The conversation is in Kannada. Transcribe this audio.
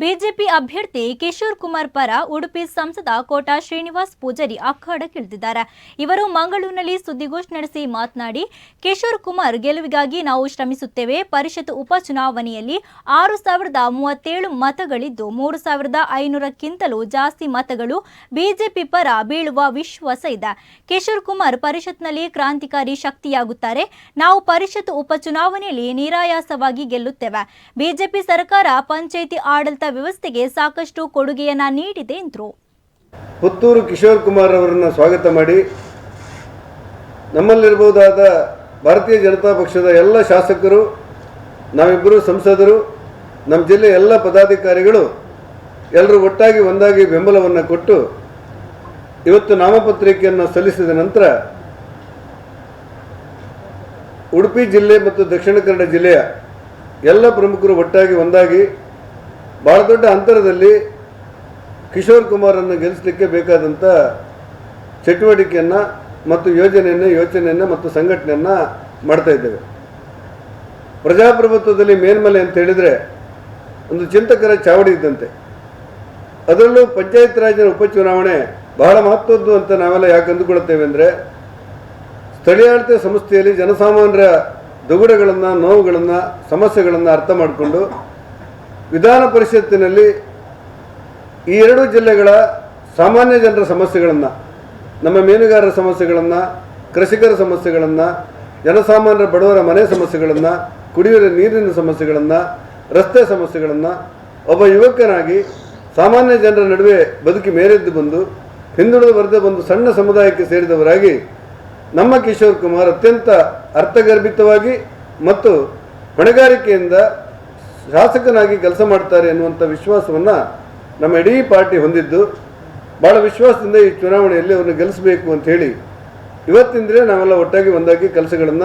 ಬಿಜೆಪಿ ಅಭ್ಯರ್ಥಿ ಕಿಶೋರ್ ಕುಮಾರ್ ಪರ ಉಡುಪಿ ಸಂಸದ ಕೋಟಾ ಶ್ರೀನಿವಾಸ್ ಪೂಜಾರಿ ಅಖಾಡಕ್ಕಿಳಿದಿದ್ದಾರೆ ಇವರು ಮಂಗಳೂರಿನಲ್ಲಿ ಸುದ್ದಿಗೋಷ್ಠಿ ನಡೆಸಿ ಮಾತನಾಡಿ, ಕಿಶೋರ್ ಕುಮಾರ್ ಗೆಲುವಿಗಾಗಿ ನಾವು ಶ್ರಮಿಸುತ್ತೇವೆ. ಪರಿಷತ್ ಉಪಚುನಾವಣೆಯಲ್ಲಿ ಆರು ಸಾವಿರದ ಮೂವತ್ತೇಳು ಮತಗಳಿದ್ದು, ಮೂರು ಸಾವಿರದ ಐನೂರಕ್ಕಿಂತಲೂ ಜಾಸ್ತಿ ಮತಗಳು ಬಿಜೆಪಿ ಪರ ಬೀಳುವ ವಿಶ್ವಾಸ ಇದೆ. ಕಿಶೋರ್ ಕುಮಾರ್ ಪರಿಷತ್ನಲ್ಲಿ ಕ್ರಾಂತಿಕಾರಿ ಶಕ್ತಿಯಾಗುತ್ತಾರೆ. ನಾವು ಪರಿಷತ್ ಉಪಚುನಾವಣೆಯಲ್ಲಿ ನಿರಾಯಾಸವಾಗಿ ಗೆಲ್ಲುತ್ತೇವೆ. ಬಿಜೆಪಿ ಸರ್ಕಾರ ಪಂಚಾಯಿತಿ ಆಡಳಿತ ವ್ಯವಸ್ಥೆಗೆ ಸಾಕಷ್ಟು ಕೊಡುಗೆಯನ್ನ ನೀಡಿದೆ ಎಂದರು. ಪುತ್ತೂರು ಕಿಶೋರ್ ಕುಮಾರ್ ಅವರನ್ನು ಸ್ವಾಗತ ಮಾಡಿ ನಮ್ಮಲ್ಲಿರಬಹುದಾದ ಭಾರತೀಯ ಜನತಾ ಪಕ್ಷದ ಎಲ್ಲ ಶಾಸಕರು, ನಾವಿಬ್ಬರು ಸಂಸದರು, ನಮ್ಮ ಜಿಲ್ಲೆಯ ಎಲ್ಲ ಪದಾಧಿಕಾರಿಗಳು ಎಲ್ಲರೂ ಒಟ್ಟಾಗಿ ಒಂದಾಗಿ ಬೆಂಬಲವನ್ನು ಕೊಟ್ಟು ಇವತ್ತು ನಾಮಪತ್ರಿಕೆಯನ್ನು ಸಲ್ಲಿಸಿದ ನಂತರ ಉಡುಪಿ ಜಿಲ್ಲೆ ಮತ್ತು ದಕ್ಷಿಣ ಕನ್ನಡ ಜಿಲ್ಲೆಯ ಎಲ್ಲ ಪ್ರಮುಖರು ಒಟ್ಟಾಗಿ ಒಂದಾಗಿ ಭಾಳ ದೊಡ್ಡ ಅಂತರದಲ್ಲಿ ಕಿಶೋರ್ ಕುಮಾರನ್ನು ಗೆಲ್ಲಿಸಲಿಕ್ಕೆ ಬೇಕಾದಂಥ ಚಟುವಟಿಕೆಯನ್ನು ಮತ್ತು ಯೋಜನೆಯನ್ನು, ಯೋಚನೆಯನ್ನು ಮತ್ತು ಸಂಘಟನೆಯನ್ನು ಮಾಡ್ತಾ ಇದ್ದೇವೆ. ಪ್ರಜಾಪ್ರಭುತ್ವದಲ್ಲಿ ಮೇಲ್ಮಲೆ ಅಂತ ಹೇಳಿದರೆ ಒಂದು ಚಿಂತಕರ ಚಾವಡಿ ಇದ್ದಂತೆ. ಅದರಲ್ಲೂ ಪಂಚಾಯತ್ ರಾಜ್ನ ಉಪಚುನಾವಣೆ ಬಹಳ ಮಹತ್ವದ್ದು ಅಂತ ನಾವೆಲ್ಲ ಯಾಕೆ ಅಂದುಕೊಳ್ಳುತ್ತೇವೆ ಅಂದರೆ ಸ್ಥಳೀಯಾಡಳಿತ ಸಂಸ್ಥೆಯಲ್ಲಿ ಜನಸಾಮಾನ್ಯರ ದುಗುಡಗಳನ್ನು, ನೋವುಗಳನ್ನು, ಸಮಸ್ಯೆಗಳನ್ನು ಅರ್ಥ ಮಾಡಿಕೊಂಡು ವಿಧಾನ ಪರಿಷತ್ತಿನಲ್ಲಿ ಈ ಎರಡು ಜಿಲ್ಲೆಗಳ ಸಾಮಾನ್ಯ ಜನರ ಸಮಸ್ಯೆಗಳನ್ನು, ನಮ್ಮ ಮೀನುಗಾರರ ಸಮಸ್ಯೆಗಳನ್ನು, ಕೃಷಿಕರ ಸಮಸ್ಯೆಗಳನ್ನು, ಜನಸಾಮಾನ್ಯರ ಬಡವರ ಮನೆ ಸಮಸ್ಯೆಗಳನ್ನು, ಕುಡಿಯುವ ನೀರಿನ ಸಮಸ್ಯೆಗಳನ್ನು, ರಸ್ತೆ ಸಮಸ್ಯೆಗಳನ್ನು, ಒಬ್ಬ ಯುವಕನಾಗಿ ಸಾಮಾನ್ಯ ಜನರ ನಡುವೆ ಬದುಕಿ ಮೇರೆದ್ದು ಬಂದು, ಹಿಂದುಳಿದ ವರ್ಗ ಬಂದು ಸಣ್ಣ ಸಮುದಾಯಕ್ಕೆ ಸೇರಿದವರಾಗಿ ನಮ್ಮ ಕಿಶೋರ್ ಕುಮಾರ್ ಅತ್ಯಂತ ಅರ್ಥಗರ್ಭಿತವಾಗಿ ಮತ್ತು ಹೊಣೆಗಾರಿಕೆಯಿಂದ ಶಾಸಕನಾಗಿ ಕೆಲಸ ಮಾಡ್ತಾರೆ ಎನ್ನುವಂಥ ವಿಶ್ವಾಸವನ್ನು ನಮ್ಮ ಇಡೀ ಪಾರ್ಟಿ ಹೊಂದಿದ್ದು. ಭಾಳ ವಿಶ್ವಾಸದಿಂದ ಈ ಚುನಾವಣೆಯಲ್ಲಿ ಅವ್ರನ್ನ ಗೆಲ್ಲಿಸಬೇಕು ಅಂತ ಹೇಳಿ. ಇವತ್ತಿಂದಲೇ ನಾವೆಲ್ಲ ಒಟ್ಟಾಗಿ ಒಂದಾಗಿ ಕೆಲಸಗಳನ್ನು